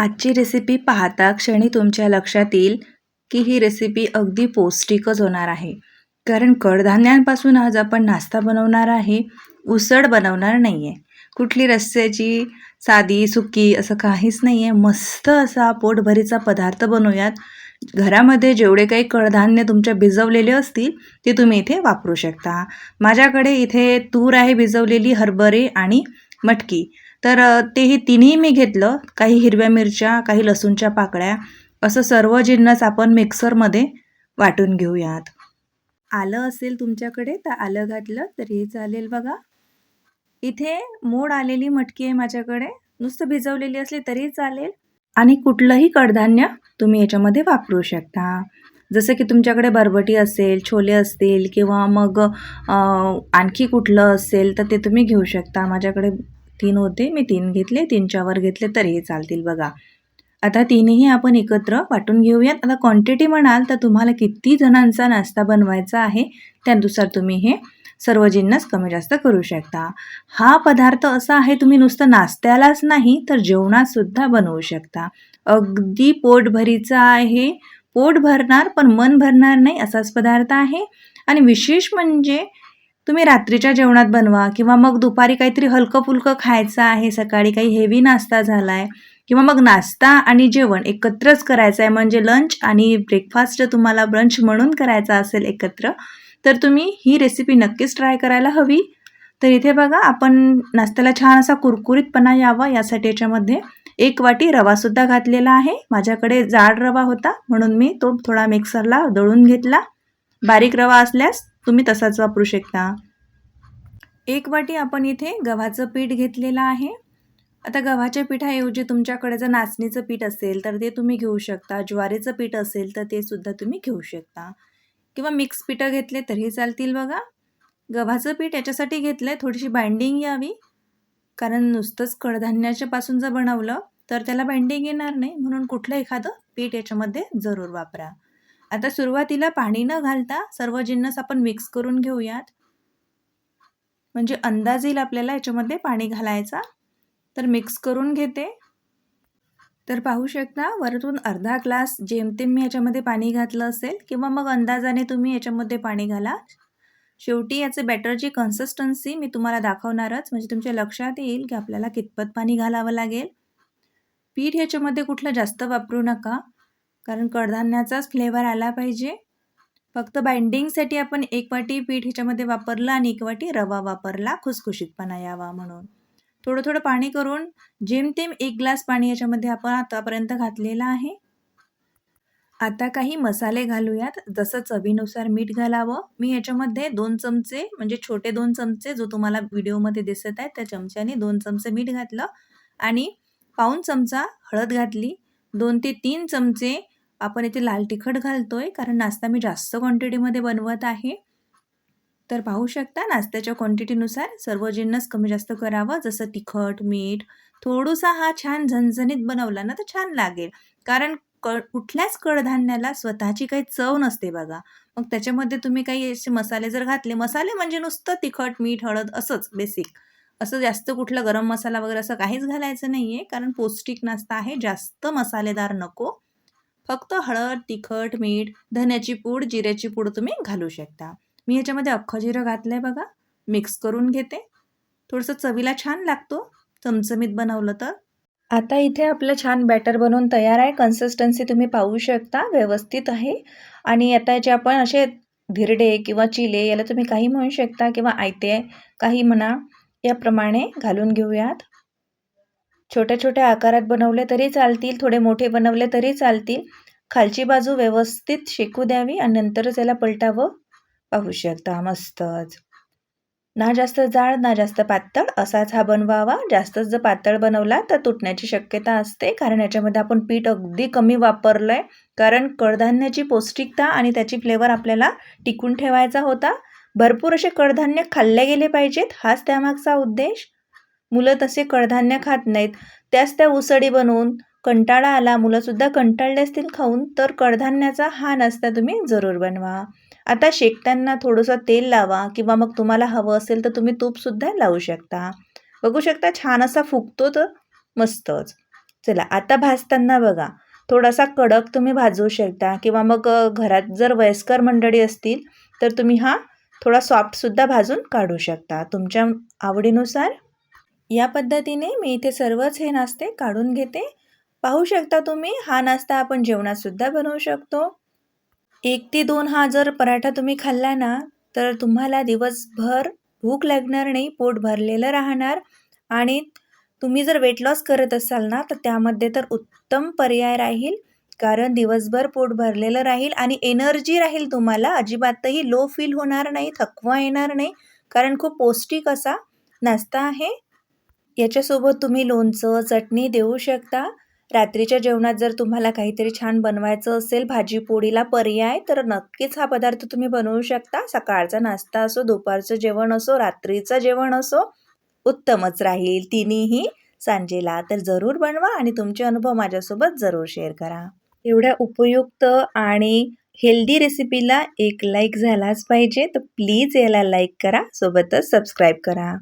आजची रेसिपी पाहता क्षणी तुमच्या लक्षात येईल की ही रेसिपी अगदी पौष्टिकच होणार आहे. कारण कडधान्यांपासून आज आपण नाश्ता बनवणार आहे उसळ बनवणार नाही आहे कुठली रस्स्याची साधी सुकी असं काहीच नाही आहे मस्त असा पोटभरीचा पदार्थ बनवूयात. घरामध्ये जेवढे काही कडधान्य तुमच्या भिजवलेले असतील ते तुम्ही इथे वापरू शकता. माझ्याकडे इथे तूर आहे भिजवलेली हरभरे आणि मटकी. तर तेही तिन्ही मी घेतलं. काही हिरव्या मिरच्या काही लसूणच्या पाकळ्या. असं सर्व जिन्नस आपण मिक्सरमध्ये वाटून घेऊयात. आलं असेल तुमच्याकडे तर आलं घातलं तरीही चालेल बघा. इथे मोड आलेली मटकी आहे माझ्याकडे. नुसतं भिजवलेली असली तरी चालेल. आणि कुठलंही कडधान्य तुम्ही याच्यामध्ये वापरू शकता. जसं की तुमच्याकडे बरबटी असेल छोले असतील किंवा मग आणखी कुठलं असेल तर ते तुम्ही घेऊ शकता. माझ्याकडे तीन होते मी तीन घेतले तीनच्यावर घेतले तरीही चालतील बघा. आता तीनही आपण एकत्र वाटून घेऊयात. आता क्वांटिटी म्हणाल तर तुम्हाला किती जणांचा नाश्ता बनवायचा आहे त्यानुसार तुम्ही हे सर्व जिन्नस कमी जास्त करू शकता. हा पदार्थ असा आहे तुम्ही नुसतं नाश्त्यालाच नाही तर जेवणातसुद्धा बनवू शकता. अगदी पोटभरीचा आहे. पोट भरणार पण मन भरणार नाही असाच पदार्थ आहे. आणि विशेष म्हणजे तुम्ही रात्रीच्या जेवणात बनवा किंवा मग दुपारी काहीतरी हलकं फुलकं खायचं आहे सकाळी काही हेवी नाश्ता झाला आहे किंवा मग नाश्ता आणि जेवण एकत्रच म्हणजे करायचं आहे म्हणजे लंच आणि ब्रेकफास्ट तुम्हाला ब्रंच म्हणून करायचा असेल एकत्र तर तुम्ही ही रेसिपी नक्कीच ट्राय करायला हवी. तर इथे बघा आपण नाश्त्याला छान असा कुरकुरीतपणा यावा यासाठी याच्यामध्ये एक वाटी रवासुद्धा घातलेला आहे. माझ्याकडे जाड रवा होता म्हणून मी तो थोडा मिक्सरला दळून घेतला. बारीक रवा असल्यास तुम्ही तसाच वापरू शकता. एक वाटी आपण इथे गव्हाचं पीठ घेतलेलं आहे. आता गव्हाच्या पिठाऐवजी तुमच्याकडे जर नाचणीचं पीठ असेल तर ते तुम्ही घेऊ शकता. ज्वारीचं पीठ असेल तर ते सुद्धा तुम्ही घेऊ शकता. किंवा मिक्स पिठं घेतले तरीही चालतील बघा. गव्हाचं पीठ याच्यासाठी घेतलं आहे थोडीशी बाइंडिंग यावी. कारण नुसतंच कडधान्याच्या पासून जर बनवलं तर त्याला बाइंडिंग येणार नाही. म्हणून कुठलं एखादं पीठ याच्यामध्ये जरूर वापरा. आता सुरुवातीला पाणी न घालता सर्व जिन्नस आपण मिक्स करून घेऊयात. म्हणजे अंदाज येईल आपल्याला याच्यामध्ये पाणी घालायचा. तर मिक्स करून घेते. तर पाहू शकता वरतून अर्धा ग्लास जेमतेम मी याच्यामध्ये पाणी घातलं असेल किंवा मग अंदाजाने तुम्ही याच्यामध्ये पाणी घाला. शेवटी याचे बॅटरची कन्सिस्टन्सी मी तुम्हाला दाखवणारच. म्हणजे तुमच्या लक्षात येईल की आपल्याला कितपत पाणी घालावं लागेल. पीठ ह्याच्यामध्ये कुठलं जास्त वापरू नका. कारण कडधान्याचाच फ्लेवर आला पाहिजे. फक्त बाइंडिंगसाठी आपण एक वाटी पीठ ह्याच्यामध्ये वापरलं आणि एक वाटी रवा वापरला खुसखुशीतपणा यावा म्हणून. थोडं थोडं पाणी करून जेमतेम एक ग्लास पाणी याच्यामध्ये आपण आतापर्यंत घातलेलं आहे. आता काही मसाले घालूयात. जसं चवीनुसार मीठ घालावं. मी याच्यामध्ये दोन चमचे म्हणजे छोटे दोन चमचे जो तुम्हाला व्हिडिओमध्ये दिसत आहे त्या चमच्याने दोन चमचे मीठ घातलं. आणि पाऊन चमचा हळद घातली. दोन ते तीन चमचे आपण इथे लाल तिखट घालतोय कारण नाश्ता मी जास्त क्वांटिटीमध्ये बनवत आहे. तर पाहू शकता नाश्त्याच्या क्वांटिटीनुसार सर्व जिन्नस कमी जास्त करावं जसं तिखट मीठ थोडंसा हा छान झणझणीत बनवला ना तर छान लागेल. कारण क कुठल्याच कडधान्याला स्वतःची काही चव नसते बघा. मग त्याच्यामध्ये तुम्ही काही असे मसाले जर घातले मसाले म्हणजे नुसतं तिखट मीठ हळद असंच बेसिक असं जास्त कुठलं गरम मसाला वगैरे असं काहीच घालायचं नाही आहे कारण पौष्टिक नाश्ता आहे. जास्त मसालेदार नको. फक्त हळद तिखट मीठ धन्याची पूड जिऱ्याची पूड तुम्ही घालू शकता. मी ह्याच्यामध्ये अख्खं जिरं घातलं आहे बघा. मिक्स करून घेते. थोडंसं चवीला छान लागतो. चमचमीत बनवलं तर. आता इथे आपलं छान बॅटर बनवून तयार आहे. कन्सिस्टन्सी तुम्ही पाहू शकता. व्यवस्थित आहे. आणि आता जे आपण असे धिरडे किंवा चिले याला तुम्ही काही म्हणू शकता किंवा आयते काही म्हणा. याप्रमाणे घालून घेऊयात. छोट्या छोट्या आकारात बनवले तरी चालतील थोडे मोठे बनवले तरी चालतील. खालची बाजू व्यवस्थित शेकू द्यावी आणि नंतरच याला पलटावं पाहू शकता. मस्तच. ना जास्त जाड ना जास्त पातळ असाच हा बनवावा. जास्तच जर पातळ बनवला तर तुटण्याची शक्यता असते कारण याच्यामध्ये आपण पीठ अगदी कमी वापरलं आहे कारण कडधान्याची पौष्टिकता आणि त्याची फ्लेवर आपल्याला टिकून ठेवायचा होता. भरपूर असे कडधान्य खाल्ले गेले पाहिजेत. हाच त्यामागचा उद्देश? मुलं तसे कडधान्य खात नाहीत. त्याच त्या उसळी बनवून कंटाळा आला. मुलंसुद्धा कंटाळले असतील खाऊन तर कडधान्याचा हा नाश्ता तुम्ही जरूर बनवा. आता शेकताना थोडंसं तेल लावा किंवा मग तुम्हाला हवं असेल तर तुम्ही तूपसुद्धा लावू शकता. बघू शकता छान असा फुगतो तर मस्तच. चला आता भाजताना बघा. थोडासा कडक तुम्ही भाजवू शकता किंवा मग घरात जर वयस्कर मंडळी असतील तर तुम्ही हा थोडा सॉफ्टसुद्धा भाजून काढू शकता. तुमच्या आवडीनुसार. या पद्धतीने मी इथे सर्वच हे नाश्ते काढून घेते. पाहू शकता तुम्ही हा नाश्ता आपण जेवणातसुद्धा बनवू शकतो. एक ते दोन हा जर पराठा तुम्ही खाल्ला ना तर तुम्हाला दिवसभर भूक लागणार नाही पोट भरलेलं राहणार. आणि तुम्ही जर वेट लॉस करत असाल ना तर त्यामध्ये तर उत्तम पर्याय राहील. कारण दिवसभर पोट भरलेलं राहील आणि एनर्जी राहील तुम्हाला अजिबातही लो फील होणार नाही थकवा येणार नाही कारण खूप पौष्टिक असा नाश्ता आहे. याच्यासोबत तुम्ही लोणचं चटणी देऊ शकता. रात्रीच्या जेवणात जर तुम्हाला काहीतरी छान बनवायचं असेल भाजी पोळीला पर्याय तर नक्कीच हा पदार्थ तुम्ही बनवू शकता. सकाळचा नाश्ता असो दुपारचं जेवण असो रात्रीचं जेवण असो उत्तमच राहील. तिन्हीही सांजेला तर जरूर बनवा आणि तुमचे अनुभव माझ्यासोबत जरूर शेअर करा. एवढ्या उपयुक्त आणि हेल्दी रेसिपीला एक लाईक झालाच पाहिजे. तर प्लीज याला लाईक करा सोबतच सबस्क्राईब करा.